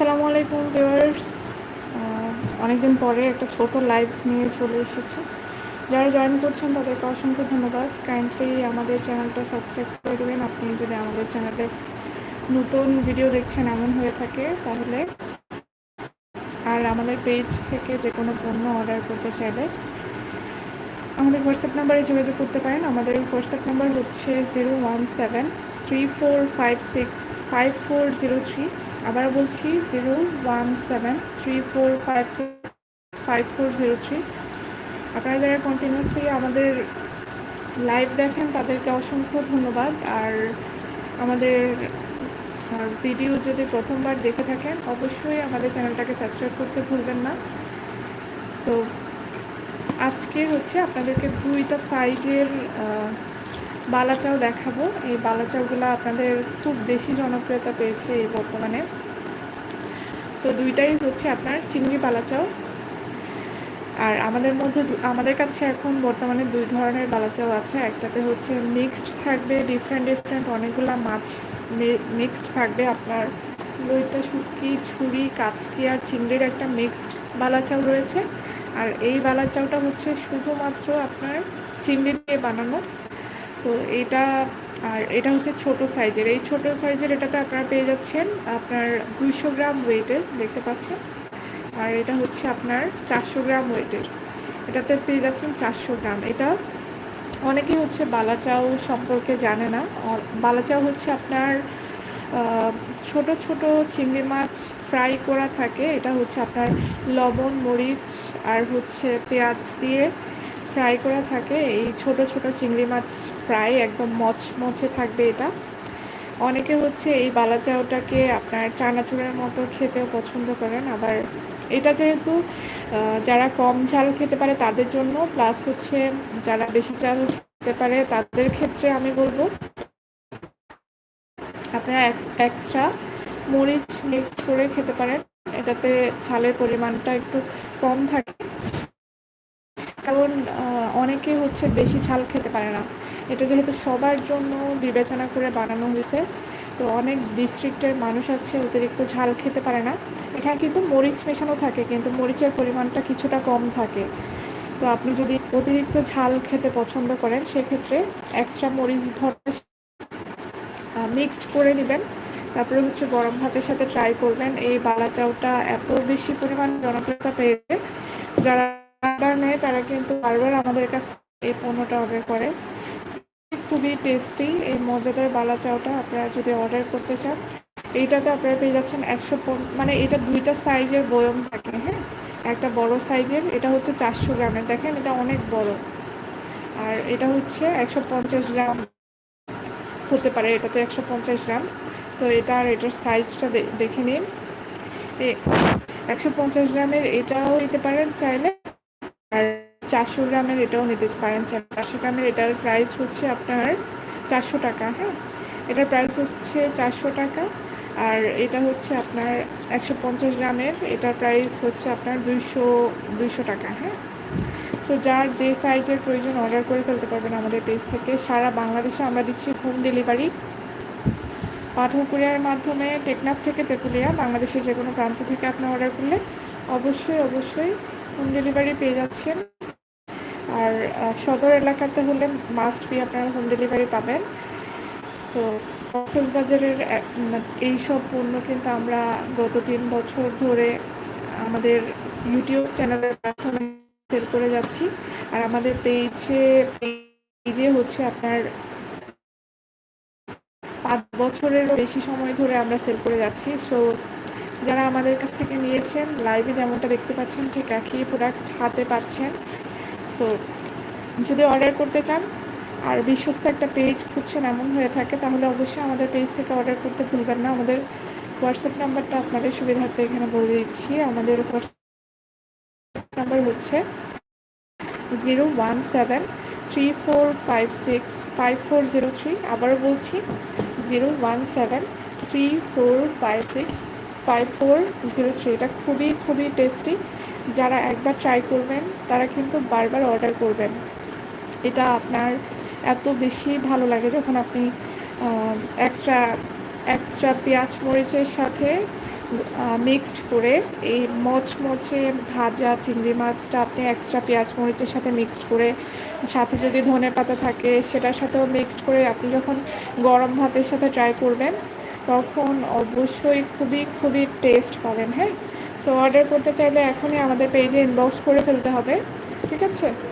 আসসালামু আলাইকুম, ভিউয়ার্স। অনেকদিন পরে একটা ছোট লাইভ নিয়ে চলে এসেছি। যারা জয়েন করছেন, তাদেরকে অসংখ্য ধন্যবাদ। কাইন্ডলি আমাদের চ্যানেলটা সাবস্ক্রাইব করে দেবেন। আপনি যদি আমাদের চ্যানেলে নতুন ভিডিও দেখছেন, এমন হয়ে থাকে, তাহলে আর আমাদের পেজ থেকে যে কোনো পণ্য অর্ডার করতে চাইলে আমাদের হোয়াটসঅ্যাপ নাম্বারে যোগাযোগ করতে পারেন। আমাদের হোয়াটসঅ্যাপ নাম্বার হচ্ছে zero one seven three four five six five four zero three আবার বলছি, zero one seven three four five six five four zero three. আপনারা যারা কন্টিনিউসলি আমাদের লাইভ দেখেন, তাদেরকে অসংখ্য ধন্যবাদ। আর আমাদের ভিডিও যদি প্রথমবার দেখে থাকেন, অবশ্যই আমাদের চ্যানেলটাকে সাবস্ক্রাইব করতে ভুলবেন না। সো আজকে হচ্ছে আপনাদেরকে দুইটা সাইজের বালাচাও দেখাবো। এই বালাচাওগুলো আপনাদের খুব বেশি জনপ্রিয়তা পেয়েছে এই বর্তমানে। সো দুইটাই হচ্ছে আপনার চিংড়ি বালাচাও। আর আমাদের মধ্যে আমাদের কাছে এখন বর্তমানে দুই ধরনের বালাচাও আছে। একটাতে হচ্ছে মিক্সড থাকবে ডিফারেন্ট ডিফারেন্ট অনেকগুলো মাছ মিক্সড থাকবে। আপনার লইটা শুটকি, ছুরি, কাচকি আর চিংড়ির একটা মিক্সড বালাচাও রয়েছে। আর এই বালাচাওটা হচ্ছে শুধুমাত্র আপনার চিংড়ি দিয়ে বানানো। তো এটা আর এটা হচ্ছে ছোট সাইজের। এই ছোট সাইজের এটাতে আপনারা পেয়ে যাচ্ছেন আপনার দুইশো গ্রাম ওয়েটের, দেখতে পাচ্ছেন? আর এটা হচ্ছে আপনার চারশো গ্রাম ওয়েটের। এটাতে পেয়ে যাচ্ছেন চারশো গ্রাম। এটা অনেকেই হচ্ছে বালাচাও সম্পর্কে জানে না। বালাচাও হচ্ছে আপনার ছোট ছোট চিংড়ি মাছ ফ্রাই করা থাকে। এটা হচ্ছে আপনার লবণ, মরিচ আর হচ্ছে পেঁয়াজ দিয়ে ফ্রাই করা থাকে। এই ছোট ছোট চিংড়ি মাছ ফ্রাই একদম মচমচে থাকবে এটা। অনেকে হচ্ছে এই বালাচাওটাকে আপনার চানাচুরের মতো খেতেও পছন্দ করেন। আবার এটা যেহেতু যারা কম ঝাল খেতে পারে তাদের জন্য, প্লাস হচ্ছে যারা বেশি ঝাল খেতে পারে তাদের ক্ষেত্রে আমি বলব, আপনারা এক্সট্রা মরিচ মিক্স করে খেতে পারেন। এটাতে ঝালের পরিমাণটা একটু কম থাকে। কারণ অনেকে হচ্ছে বেশি ঝাল খেতে পারে না। এটা যেহেতু সবার জন্য বিবেচনা করে বানানো হয়েছে, তো অনেক ডিস্ট্রিক্টের মানুষ আছে অতিরিক্ত ঝাল খেতে পারে না। এখানে কিন্তু মরিচ মেশানো থাকে, কিন্তু মরিচের পরিমাণটা কিছুটা কম থাকে। তো আপনি যদি অতিরিক্ত ঝাল খেতে পছন্দ করেন, সেক্ষেত্রে এক্সট্রা মরিচ ভর্তা মিক্সড করে নেবেন। তারপরে হচ্ছে গরম ভাতের সাথে ট্রাই করবেন। এই বালা চাউটা এত বেশি পরিমাণ জনপ্রিয়তা পেয়েছে, যারা বারবার নেয়, তারা কিন্তু বারবার আমাদের কাছ এই পণ্যটা অর্ডার করে। খুবই টেস্টি এই মজাদার বালা চাউটা আপনারা যদি অর্ডার করতে চান, এইটাতে আপনারা পেয়ে যাচ্ছেন একশো মানে এটা দুইটা সাইজের বয়ম থাকে হ্যাঁ? একটা বড় সাইজের এটা হচ্ছে চারশো গ্রামের, দেখেন এটা অনেক বড়। আর এটা হচ্ছে একশো পঞ্চাশ গ্রাম হতে পারে, এটাতে একশো পঞ্চাশ গ্রাম। তো এটা আর এটার সাইজটা দেখে নিন। একশো পঞ্চাশ গ্রামের এটাও নিতে পারেন চাইলে। আর চারশো গ্রামের এটাও নিতে পারেন। চারশো গ্রামের এটার প্রাইস হচ্ছে আপনার চারশো টাকা হ্যাঁ? এটার প্রাইস হচ্ছে চারশো টাকা আর এটা হচ্ছে আপনার একশো পঞ্চাশ গ্রামের, এটার প্রাইস হচ্ছে আপনার দুইশো দুইশো টাকা হ্যাঁ? সো যার যে সাইজের প্রয়োজন অর্ডার করে ফেলতে পারবেন আমাদের পেজ থেকে। সারা বাংলাদেশে আমরা দিচ্ছি হোম ডেলিভারি পাঠক কুরিয়ারের মাধ্যমে টেকনাফ থেকে তেঁতুলিয়া, বাংলাদেশের যে কোনো প্রান্ত থেকে আপনি অর্ডার করলে অবশ্যই অবশ্যই হোম ডেলিভারি পেয়ে যাচ্ছেন। আর সদর এলাকাতে হলে মাস্ট বি আপনারা হোম ডেলিভারি পাবেন। সো বাজারের এইসব পণ্য কিন্তু আমরা গত তিন বছর ধরে আমাদের ইউটিউব চ্যানেলের মাধ্যমে সেল করে যাচ্ছি। আর আমাদের পেজে পেজে হচ্ছে আপনার পাঁচ বছরেরও বেশি সময় ধরে আমরা সেল করে যাচ্ছি। সো যারা আমাদের কাছ থেকে নিয়েছেন লাইভে যেমনটা দেখতে পাচ্ছেন, ঠিক একই প্রোডাক্ট হাতে পাচ্ছেন। সো যদি অর্ডার করতে চান আর বিশ্বস্ত একটা পেজ খুঁজছেন, এমন হয়ে থাকে, তাহলে অবশ্যই আমাদের পেজ থেকে অর্ডার করতে ভুলবেন না। আমাদের হোয়াটসঅ্যাপ নাম্বারটা আপনাদের সুবিধার্থে এখানে বলে দিচ্ছি। আমাদের হোয়াটসঅ্যাপ নাম্বার হচ্ছে zero one seven three four five six five four zero three আবারও বলছি zero one seven three four five six five four zero three এটা খুবই খুবই টেস্টি যারা একবার ট্রাই করবেন, তারা কিন্তু বারবার অর্ডার করবেন। এটা আপনার এত বেশি ভালো লাগে যখন আপনি এক্সট্রা এক্সট্রা পেঁয়াজ মরিচের সাথে মিক্সড করে এই মচমচে ভাজা চিংড়ি মাছটা আপনি এক্সট্রা পেঁয়াজ মরিচের সাথে মিক্সড করে, সাথে যদি ধনে পাতা থাকে, সেটার সাথেও মিক্সড করে আপনি যখন গরম ভাতের সাথে ট্রাই করবেন তখন অবশ্যই খুবই খুবই টেস্ট পাবেন হ্যাঁ? সো অর্ডার করতে চাইলে এখনই আমাদের পেজে ইনবক্স করে ফেলতে হবে, ঠিক আছে?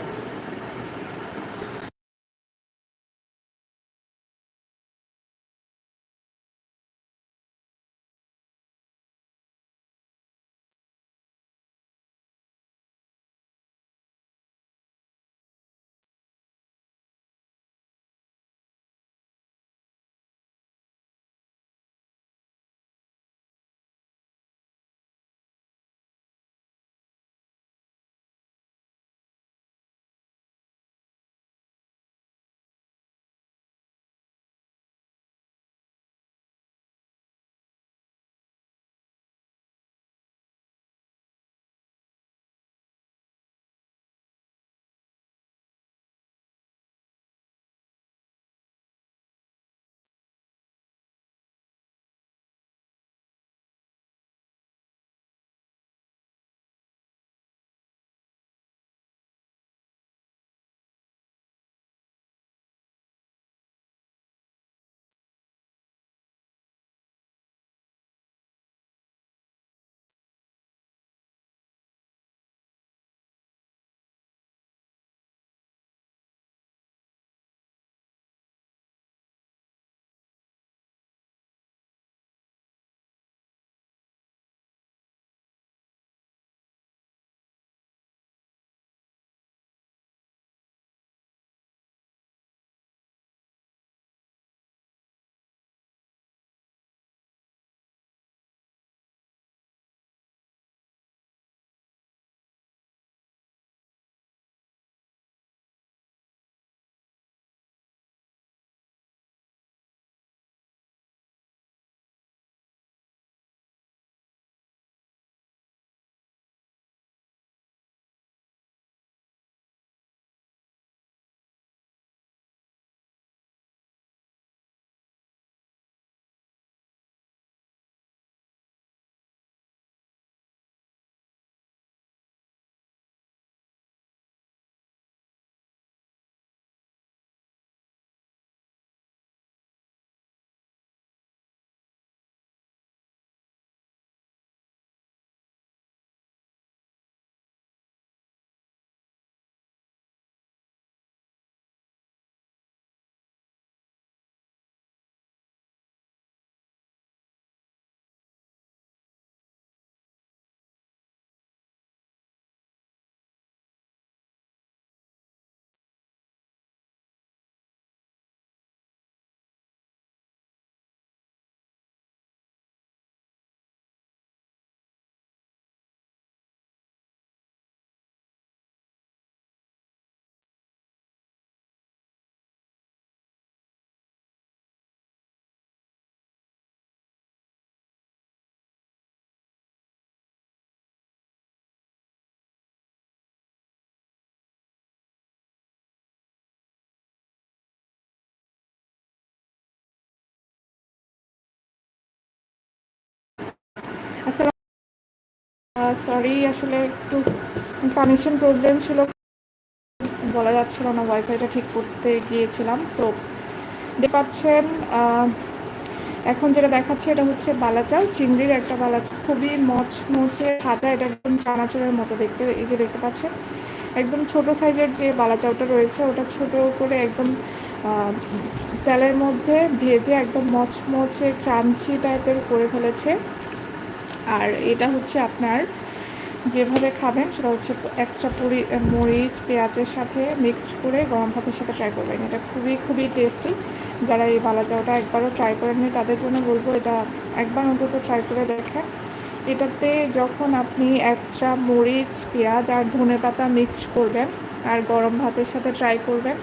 সরি আসলে একটু কানেকশন প্রবলেম ছিল। বলা যাচ্ছিল না ওয়াইফাইটা ঠিক করতে গিয়েছিলাম। সো দেখতে পাচ্ছেন এখন যেটা দেখাচ্ছে এটা হচ্ছে বালাচাল। চিংড়ির একটা বালাচাল। খুবই মচমচে হাতা এটা একদম চানাচুরের মতো দেখতে। এই যে দেখতে পাচ্ছেন, একদম ছোট সাইজের যে বালাচাউটা রয়েছে, ওটা ছোট করে একদম তেলের মধ্যে ভেজে একদম মচমচে ক্রাঞ্চি টাইপের করে ফেলেছে। আর এটা হচ্ছে আপনার যেভাবে খাবেন, সেটা হচ্ছে এক্সট্রা পুরি মরিচ, পেঁয়াজের সাথে মিক্সড করে গরম ভাতের সাথে ট্রাই করবেন। এটা খুবই খুবই টেস্টি যারা এই বালা চাউটা একবারও ট্রাই করেননি, তাদের জন্য বলব এটা একবার অন্তত ট্রাই করে দেখেন। এটাতে যখন আপনি এক্সট্রা মরিচ, পেঁয়াজ আর ধনে পাতা মিক্সড করবেন আর গরম ভাতের সাথে ট্রাই করবেন,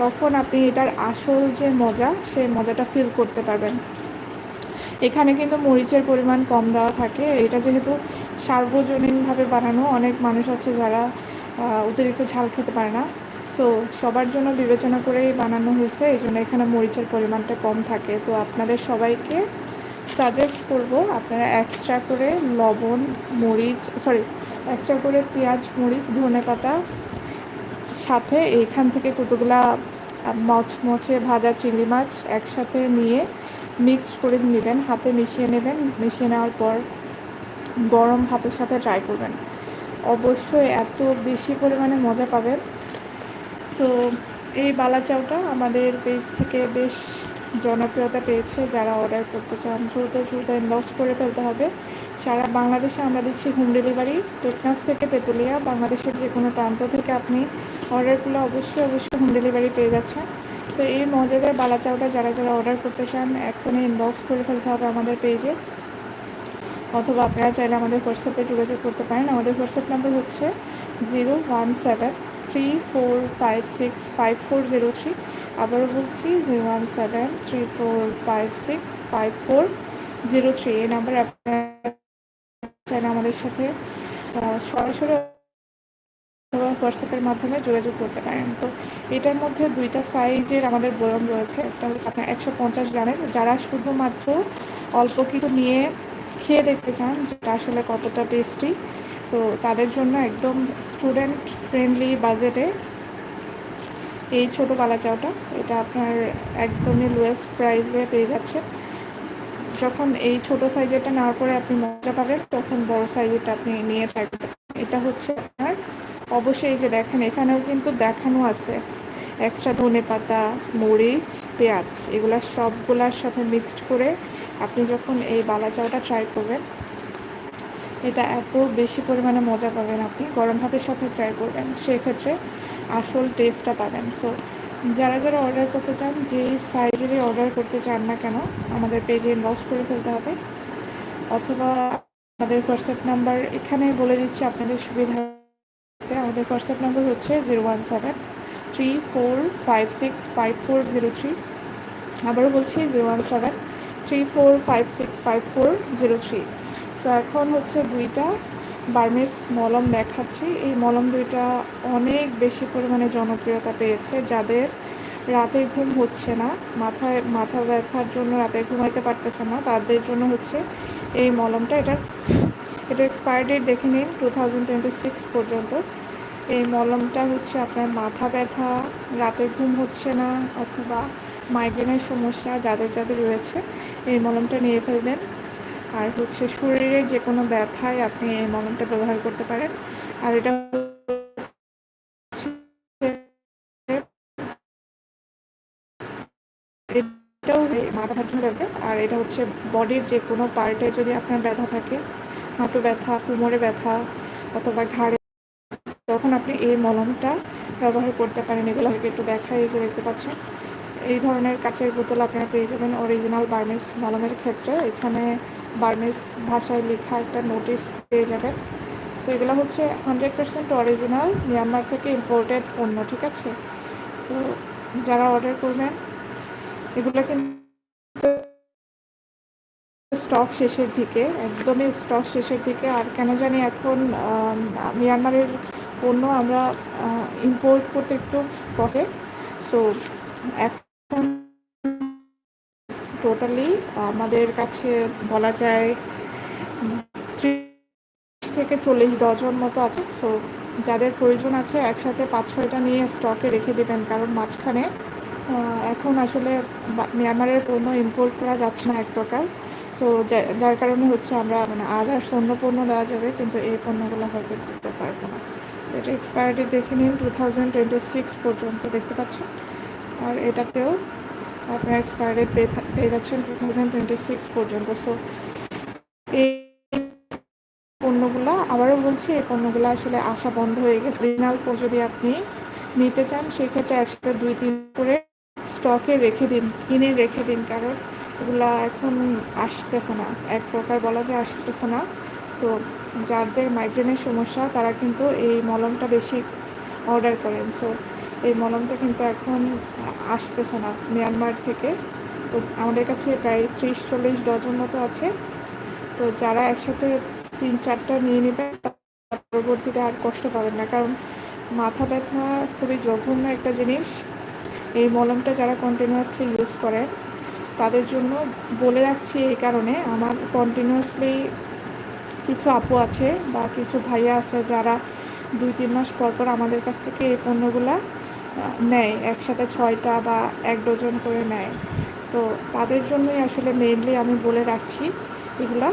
তখন আপনি এটার আসল যে মজা, সেই মজাটা ফিল করতে পারবেন। এখানে কিন্তু মরিচের পরিমাণ কম দেওয়া থাকে। এটা যেহেতু সার্বজনীনভাবে বানানো, অনেক মানুষ আছে যারা অতিরিক্ত ঝাল খেতে পারে না। সো সবার জন্য বিবেচনা করেই বানানো হয়েছে, এই জন্য এখানে মরিচের পরিমাণটা কম থাকে। তো আপনাদের সবাইকে সাজেস্ট করব, আপনারা এক্সট্রা করে লবণ, মরিচ সরি এক্সট্রা করে পেঁয়াজ, মরিচ, ধনে পাতা, সাথে এইখান থেকে কতগুলা মচমচে ভাজা চিংড়ি মাছ একসাথে নিয়ে মিক্সড করে নেবেন, হাতে মিশিয়ে নেবেন। মিশিয়ে নেওয়ার পর গরম ভাতের সাথে ট্রাই করবেন। অবশ্যই এত বেশি পরিমাণে মজা পাবেন। সো এই বালা চাউটা আমাদের পেজ থেকে বেশ জনপ্রিয়তা পেয়েছে যারা অর্ডার করতে চান। দ্রুত দ্রুত ইনবক্স করে ফেলতে হবে। সারা বাংলাদেশে আমরা দিচ্ছি হোম ডেলিভারি টেকনাফ থেকে তেঁতুলিয়া, বাংলাদেশের যে কোনো প্রান্ত থেকে আপনি অর্ডারগুলো অবশ্যই অবশ্যই হোম ডেলিভারি পেয়ে যাচ্ছেন। তো এই মজাদার বালা চাউটা যারা যারা অর্ডার করতে চান এখনই ইনবক্স করে ফেলতে হবে আমাদের পেজে অথবা আপনারা চাইলে আমাদের হোয়াটসঅ্যাপে যোগাযোগ করতে পারেন। আমাদের হোয়াটসঅ্যাপ নাম্বার হচ্ছে zero one seven three four five six five four zero three আবারও বলছি zero one seven three four five six five four zero three এই নাম্বারে আপনারা চাইলে আমাদের সাথে সরাসরি অথবা হোয়াটসঅ্যাপের মাধ্যমে যোগাযোগ করতে পারেন। তো এটার মধ্যে দুইটা সাইজের আমাদের বয়ম রয়েছে। একটা হচ্ছে আপনার একশো পঞ্চাশ গ্রামের। যারা শুধুমাত্র অল্প কিছু নিয়ে খেয়ে দেখতে চান যেটা আসলে কতটা টেস্টি তো তাদের জন্য একদম স্টুডেন্ট ফ্রেন্ডলি বাজেটে এই ছোটো বালা চাওটা এটা আপনার একদমই লোয়েস্ট প্রাইসে পেয়ে যাচ্ছে যখন এই ছোট সাইজেরটা নেওয়ার পরে আপনি মজা পাবেন, তখন বড় সাইজেরটা আপনি নিয়ে ট্রাই করতে এটা হচ্ছে আপনার অবশ্যই এই যে দেখেন, এখানেও কিন্তু দেখানো আছে। এক্সট্রা ধনে পাতা, মরিচ, পেঁয়াজ, এগুলো সবগুলার সাথে মিক্সড করে আপনি যখন এই বালা চাওটা ট্রাই করবেন, এটা এত বেশি পরিমাণে মজা পাবেন আপনি। গরম ভাতের সাথে ট্রাই করবেন, সেক্ষেত্রে আসল টেস্টটা পাবেন। সো যারা যারা অর্ডার করতে চান, যেই সাইজেরই অর্ডার করতে চান না কেন, আমাদের পেজে ইনবক্স করে ফেলতে হবে। অথবা আমাদের হোয়াটসঅ্যাপ নাম্বার এখানে বলে দিচ্ছি, আপনাদের সুবিধা আমাদের হোয়াটসঅ্যাপ নাম্বার হচ্ছে zero one seven three four five six five four zero three আবারও বলছি zero one seven three four five six five four zero three তো এখন হচ্ছে দুইটা বার্মেস মলম দেখাচ্ছি। এই মলম দুইটা অনেক বেশি পরিমাণে জনপ্রিয়তা পেয়েছে। যাদের রাতে ঘুম হচ্ছে না, মাথায়, মাথা ব্যথার জন্য রাতে ঘুমাইতে পারতেছে না, তাদের জন্য হচ্ছে এই মলমটা। এটার এটা এক্সপায়ার ডেট দেখে নিন টু পর্যন্ত। এই মলমটা হচ্ছে আপনার মাথা ব্যথা, রাতে ঘুম হচ্ছে না অথবা মাইগ্রেনের সমস্যা, যাদের যাদের রয়েছে, এই মলমটা নিয়ে ফেলবেন। আর হচ্ছে শরীরের যে কোনো ব্যথায় আপনি এই মলমটা ব্যবহার করতে পারেন। আর এটা এটাও মাথা ব্যথার আর এটা হচ্ছে বডির যে কোনো পার্টে যদি আপনার ব্যথা থাকে হাঁটু ব্যথা, কোমরে ব্যথা অথবা ঘাড়ে তখন আপনি এই মলমটা ব্যবহার করতে পারেন। এগুলো একটু দেখাই যে দেখতে পাচ্ছেন। এই ধরনের কাচের বোতল আপনারা পেয়ে যাবেন অরিজিনাল বার্মিস মলমের ক্ষেত্রে। এখানে বার্মিস ভাষায় লেখা একটা নোটিশ পেয়ে যাবেন। সো এগুলো হচ্ছে হান্ড্রেড পার্সেন্ট অরিজিনাল মিয়ানমার থেকে ইম্পোর্টেড পণ্য, ঠিক আছে? সো যারা অর্ডার করবেন, এগুলো কিন্তু স্টক শেষের দিকে, একদমই স্টক শেষের দিকে। আর কেন জানি এখন মিয়ানমারের পণ্য আমরা ইম্পোর্ট করতে একটু পকে। সো এখন টোটালি আমাদের কাছে বলা যায় ত্রিশ থেকে চল্লিশ ডজন মতো আছে। সো যাদের প্রয়োজন আছে একসাথে পাঁচ ছয়টা নিয়ে স্টকে রেখে দেবেন। কারণ মাঝখানে এখন আসলে মিয়ানমারের পণ্য ইম্পোর্ট করা যাচ্ছে না এক প্রকার। সো যার কারণে হচ্ছে আমরা মানে আদার্স অন্য পণ্য দেওয়া যাবে, কিন্তু এই পণ্যগুলো হয়তো করতে পারব না। এটা এক্সপায়ারি দেখে নিন টু থাউজেন্ড টোয়েন্টি সিক্স পর্যন্ত দেখতে পাচ্ছেন। আর এটাতেও আপনার এক্সপায়ারি পেয়ে পেয়ে যাচ্ছেন টু থাউজেন্ড টোয়েন্টি সিক্স পর্যন্ত। সো এই পণ্যগুলো, আবারও বলছি, এই পণ্যগুলো আসলে আসা বন্ধ হয়ে গেছে। রিনাল যদি আপনি নিতে চান, সেক্ষেত্রে একসাথে দুই, তিন করে স্টকে রেখে দিন, কিনে রেখে দিন, কারণ এগুলা এখন আসতেছে না। এক প্রকার বলা যায় আসতেছে না। তো যাদের মাইগ্রেনের সমস্যা, তারা কিন্তু এই মলমটা বেশি অর্ডার করেন। সো এই মলমটা কিন্তু এখন আসতেছে না মিয়ানমার থেকে। তো আমাদের কাছে প্রায় ত্রিশ, চল্লিশ ডজন মতো আছে। তো যারা একসাথে তিন, চারটা নিয়ে নেবেন পরবর্তীতে আর কষ্ট পাবেন না। কারণ মাথা ব্যথা খুবই জঘন্য একটা জিনিস। এই মলমটা যারা কন্টিনিউয়াসলি ইউজ করেন তাদের জন্য বলে রাখছি এই কারণে। আমার কন্টিনিউয়াসলি কিছু আপু আছে বা কিছু ভাইয়া আছে যারা দুই, তিন মাস পর পর আমাদের কাছ থেকে এই পণ্যগুলা নেয়, একসাথে ছয়টা বা এক ডজন করে নেয়। তো তাদের জন্যই আসলে মেইনলি আমি বলে রাখছি এগুলা।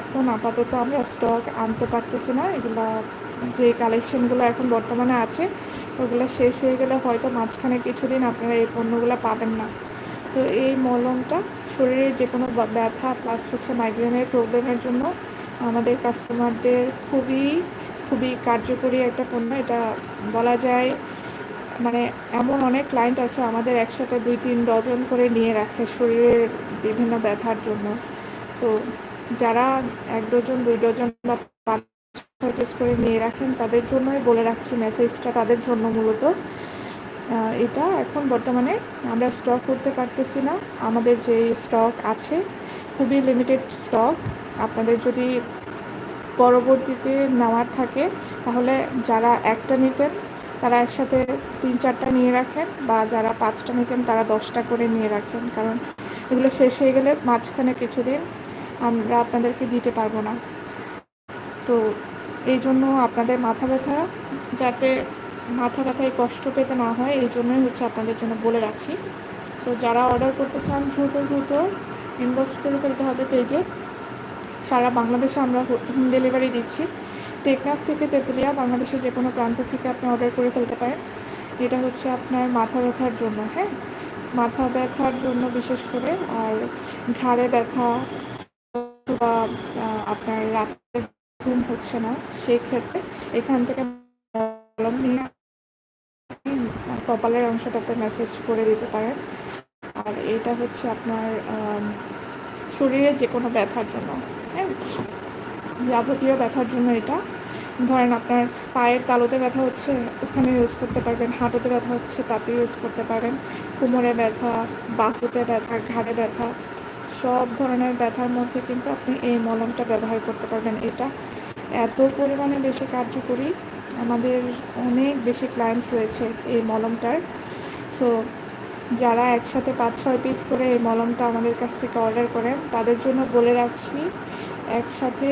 এখন আপাতত আমরা স্টক আনতে পারতেছি না। এগুলা যে কালেকশনগুলো এখন বর্তমানে আছে, ওগুলো শেষ হয়ে গেলে হয়তো মাঝখানে কিছুদিন আপনারা এই পণ্যগুলো পাবেন না। তো এই মলমটা শরীরের যে কোনো ব্যথা প্লাস হচ্ছে মাইগ্রেনের প্রবলেমের জন্য আমাদের কাস্টমারদের খুবই খুবই কার্যকরী একটা পণ্য। এটা বলা যায় মানে এমন অনেক ক্লায়েন্ট আছে আমাদের একসাথে দুই তিন ডজন করে নিয়ে রাখে শরীরের বিভিন্ন ব্যথার জন্য। তো যারা এক ডজন, দুই ডজন বা পাঁচ করে নিয়ে রাখেন তাদের জন্যই বলে রাখছি মেসেজটা তাদের জন্য মূলত। এটা এখন বর্তমানে আমরা স্টক করতে পারতেছি না। আমাদের যে স্টক আছে, খুবই লিমিটেড স্টক আপনাদের যদি পরবর্তীতে নেওয়ার থাকে, তাহলে যারা একটা নিতেন, তারা একসাথে তিন চারটা নিয়ে রাখেন বা যারা পাঁচটা নিতেন, তারা দশটা করে নিয়ে রাখেন। কারণ এগুলো শেষ হয়ে গেলে মাঝখানে কিছুদিন আমরা আপনাদেরকে দিতে পারব না। তো এই জন্য আপনাদের মাথা ব্যথা, যাতে মাথা ব্যথায় কষ্ট পেতে না হয়, এই জন্যই হচ্ছে আপনাদের জন্য বলে রাখছি। তো যারা অর্ডার করতে চান, দ্রুত দ্রুত ইনবক্স করে ফেলতে হবে পেজে সারা বাংলাদেশে আমরা হোম ডেলিভারি দিচ্ছি। টেকনাফ থেকে তেঁতুলিয়া, বাংলাদেশের যে কোনো প্রান্ত থেকে আপনি অর্ডার করে ফেলতে পারেন। এটা হচ্ছে আপনার মাথা ব্যথার জন্য হ্যাঁ? মাথা ব্যথার জন্য বিশেষ করে, আর ঘাড়ে ব্যথা বা আপনার রাতে ঘুম হচ্ছে না সেই ক্ষেত্রে এখান থেকে কপালের অংশটাতে মেসেজ করে দিতে পারেন। আর এটা হচ্ছে আপনার শরীরের যে কোনো ব্যথার জন্য। হ্যাঁ যাবতীয় ব্যথার জন্য এটা। ধরেন আপনার পায়ের তালুতে ব্যথা হচ্ছে, ওখানে ইউজ করতে পারবেন। হাঁটুতে ব্যথা হচ্ছে তাতে ইউজ করতে পারেন। কোমরে ব্যথা, বাহুতে ব্যথা, ঘাড়ে ব্যথা, সব ধরনের ব্যথার মধ্যে কিন্তু আপনি এই মলমটা ব্যবহার করতে পারবেন। এটা এত পরিমাণে বেশি কার্যকরী আমাদের অনেক বেশি ক্লায়েন্ট রয়েছে এই মলমটার। সো যারা একসাথে পাঁচ ছয় পিস করে এই মলমটা আমাদের কাছ থেকে অর্ডার করেন, তাদের জন্য বলে রাখছি, একসাথে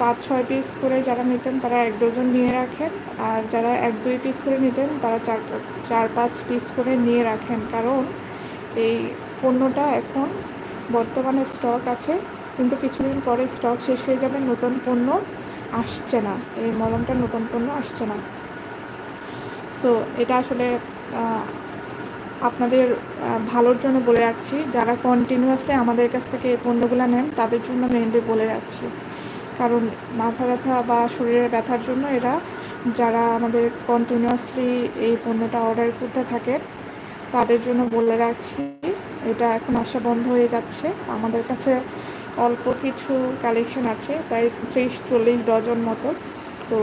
পাঁচ ছয় পিস করে যারা নিতেন তারা এক ডজন নিয়ে রাখেন, আর যারা এক দুই পিস করে নিতেন তারা চার চার পাঁচ পিস করে নিয়ে রাখেন। কারণ এই পণ্যটা এখন বর্তমানে স্টক আছে, কিন্তু কিছুদিন পরে স্টক শেষ হয়ে যাবে নতুন পণ্য। আসছে না, এই মলমটা নতুন পণ্য আসছে না। সো এটা আসলে আপনাদের ভালোর জন্য বলে রাখছি। যারা কন্টিনিউয়াসলি আমাদের কাছ থেকে এই পণ্যগুলো নেন, তাদের জন্য মেনলি বলে রাখছি। কারণ মাথা ব্যথা বা শরীরের ব্যথার জন্য এরা, যারা আমাদের কন্টিনিউয়াসলি এই পণ্যটা অর্ডার করতে থাকে তাদের জন্য বলে রাখছি। এটা এখন আসা বন্ধ হয়ে যাচ্ছে। আমাদের কাছে অল্প কিছু কালেকশন আছে, প্রায় ত্রিশ, চল্লিশ ডজন মতো। তো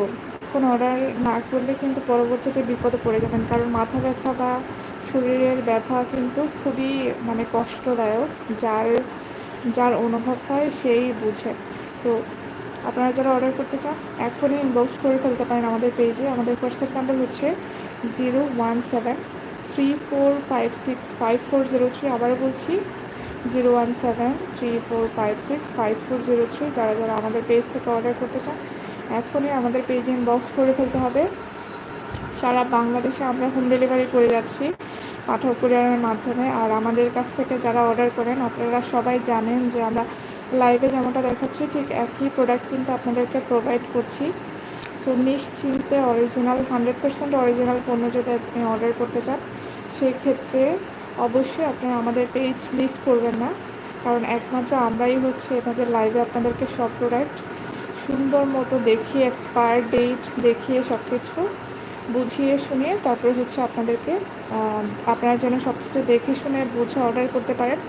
এখন অর্ডার না করলে কিন্তু পরবর্তীতে বিপদে পড়ে যাবেন, কারণ মাথা ব্যথা বা শরীরের ব্যথা কিন্তু খুবই মানে কষ্টদায়ক, যার যার অনুভব হয় সেই বুঝে। তো আপনারা যারা অর্ডার করতে চান, এখনই ইনবক্স করে ফেলতে পারেন আমাদের পেজে আমাদের হোয়াটসঅ্যাপ নাম্বার হচ্ছে zero one seven three four five six five four zero three আবারও বলছি zero one seven three four five six five four zero three যারা যারা আমাদের পেজ থেকে অর্ডার করতে চান এখনই আমাদের পেজে ইনবক্স করে ফেলতে হবে। সারা বাংলাদেশে আমরা হোম ডেলিভারি করে যাচ্ছি পাঠক কুরিয়ারের মাধ্যমে। আর আমাদের কাছ থেকে যারা অর্ডার করেন, আপনারা সবাই জানেন যে আমরা লাইভে যেমনটা দেখাচ্ছি, ঠিক একই প্রোডাক্ট কিন্তু আপনাদেরকে প্রোভাইড করছি। সো নিশ্চিন্তে অরিজিনাল হান্ড্রেড পার্সেন্ট অরিজিনাল পণ্য যদি আপনি অর্ডার করতে চান, সেক্ষেত্রে অবশ্যই আপনারা আমাদের পেজ মিস করবেন না। কারণ একমাত্র আমরাই হচ্ছে এভাবে লাইভে আপনাদেরকে সব প্রোডাক্ট সুন্দর মতো দেখিয়ে এক্সপায়ার ডেট দেখিয়ে সব কিছু বুঝিয়ে, শুনিয়ে তারপরে হচ্ছে আপনাদেরকে আপনারা যেন সব কিছু দেখে, শুনে, বুঝে অর্ডার করতে পারেন,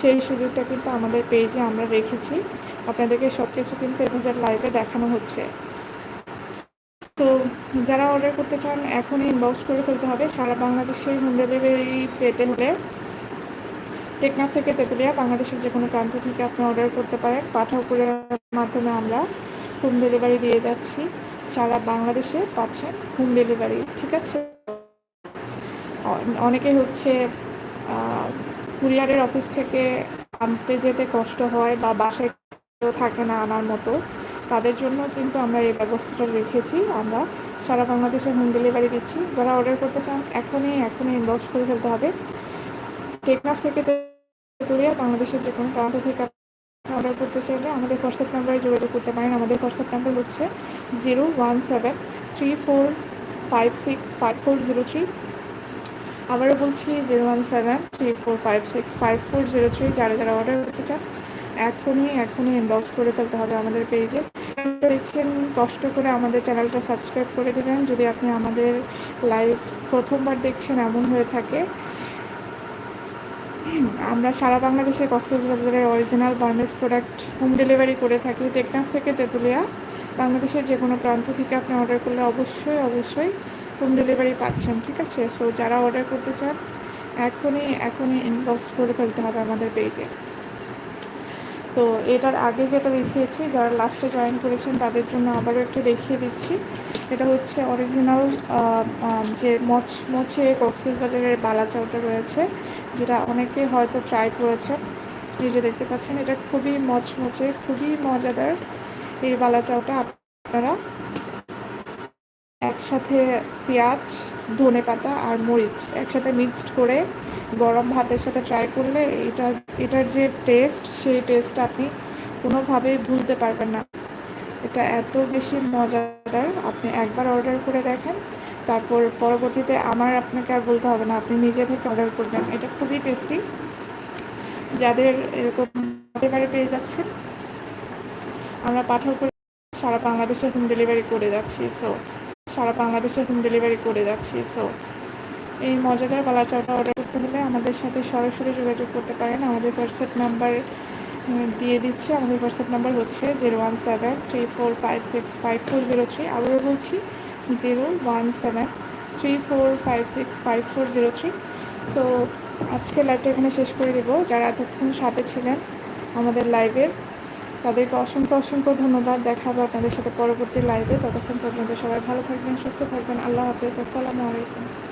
সেই সুযোগটা কিন্তু আমাদের পেজে আমরা রেখেছি। আপনাদেরকে সব কিছু কিন্তু এভাবে লাইভে দেখানো হচ্ছে। তো যারা অর্ডার করতে চান, এখনই ইনবক্স করে ফেলতে হবে। সারা বাংলাদেশে হোম ডেলিভারি পেতে হলে টেকনাফ থেকে তেতুলিয়া, বাংলাদেশের যে কোনো প্রান্ত থেকে আপনি অর্ডার করতে পারেন। পাঠাও মাধ্যমে আমরা হোম ডেলিভারি দিয়ে যাচ্ছি। সারা বাংলাদেশে পাচ্ছেন হোম ডেলিভারি ঠিক আছে? অনেকে হচ্ছে কুরিয়ারের অফিস থেকে আনতে যেতে কষ্ট হয় বা বাসায় থাকে না আনার মতো। তাদের জন্য কিন্তু আমরা এই ব্যবস্থাটা রেখেছি। আমরা সারা বাংলাদেশে হোম ডেলিভারি দিচ্ছি। যারা অর্ডার করতে চান, এখনই এখনই ইনবক্স করে ফেলতে হবে। টেকনাফ থেকে তেঁতুলিয়া বাংলাদেশের যে কোনো প্রান্ত থেকে অর্ডার করতে চাইলে আমাদের হোয়াটসঅ্যাপ নাম্বারে যোগাযোগ করতে পারেন। আমাদের হোয়াটসঅ্যাপ নাম্বার হচ্ছে zero one seven three four five six five four zero three আবারও বলছি zero one seven three four five six five four zero three যারা যারা অর্ডার করতে চান, এখনই এখনই ইনবক্স করে ফেলতে হবে আমাদের পেজে দেখছেন কষ্ট করে আমাদের চ্যানেলটা সাবস্ক্রাইব করে দেবেন। যদি আপনি আমাদের লাইভ প্রথমবার দেখছেন, এমন হয়ে থাকে, আমরা সারা বাংলাদেশে কক্সবাজারের original Barnes product home delivery করে থাকি। টেকনাস থেকে তেঁতুলিয়া, বাংলাদেশের যে কোনো প্রান্ত থেকে আপনি অর্ডার করলে অবশ্যই অবশ্যই হোম ডেলিভারি পাচ্ছেন, ঠিক আছে? সো যারা অর্ডার করতে চান, এখনই এখনই ইনবক্স করে ফেলতে হবে আমাদের পেজে তো এটার আগে যেটা দেখিয়েছি, যারা লাস্টে জয়েন করেছেন, তাদের জন্য আবারও একটু দেখিয়ে দিচ্ছি। এটা হচ্ছে অরিজিনাল যে মচ মছে কক্সবাজারের বালা চাউটা রয়েছে, যেটা অনেকে হয়তো ট্রাই করেছেন। এই যে দেখতে পাচ্ছেন, এটা খুবই মচমচে, খুবই মজাদার। এই বালা চাউটা আপনারা একসাথে পেঁয়াজ, ধনে পাতা আর মরিচ একসাথে মিক্সড করে গরম ভাতের সাথে ট্রাই করলে এটা, এটার যে টেস্ট সেই টেস্টটা আপনি কোনোভাবেই ভুলতে পারবেন না। এটা এত বেশি মজাদার, আপনি একবার অর্ডার করে দেখেন, তারপর পরবর্তীতে আমার আপনাকে আর বলতে হবে না, আপনি নিজে থেকে অর্ডার করবেন এটা খুবই টেস্টি যাদের এরকম ডেলিভারি পেয়ে যাচ্ছেন, আমরা পাঠাও করে সারা বাংলাদেশে হোম ডেলিভারি করে যাচ্ছি সো সারা বাংলাদেশে হোম ডেলিভারি করে যাচ্ছি সো এই মজাদার বালা চাউটা অর্ডার করতে হলে আমাদের সাথে সরাসরি যোগাযোগ করতে পারেন। আমাদের হোয়াটসঅ্যাপ নাম্বার দিয়ে দিচ্ছি। আমাদের হোয়াটসঅ্যাপ নাম্বার হচ্ছে zero one seven three four five six five four zero three আবারও বলছি zero one seven three four five six five four zero three so আজকে লাইভটা এখানে শেষ করে দেবো। যারা এতক্ষণ সাথে ছিলেন আমাদের লাইভের তাদেরকে অসংখ্য অসংখ্য ধন্যবাদ। দেখা হবে আপনাদের সাথে পরবর্তী লাইভে ততক্ষণ পর্যন্ত সবাই ভালো থাকবেন, সুস্থ থাকবেন। আল্লাহ হাফেজ। আসসালামু আলাইকুম।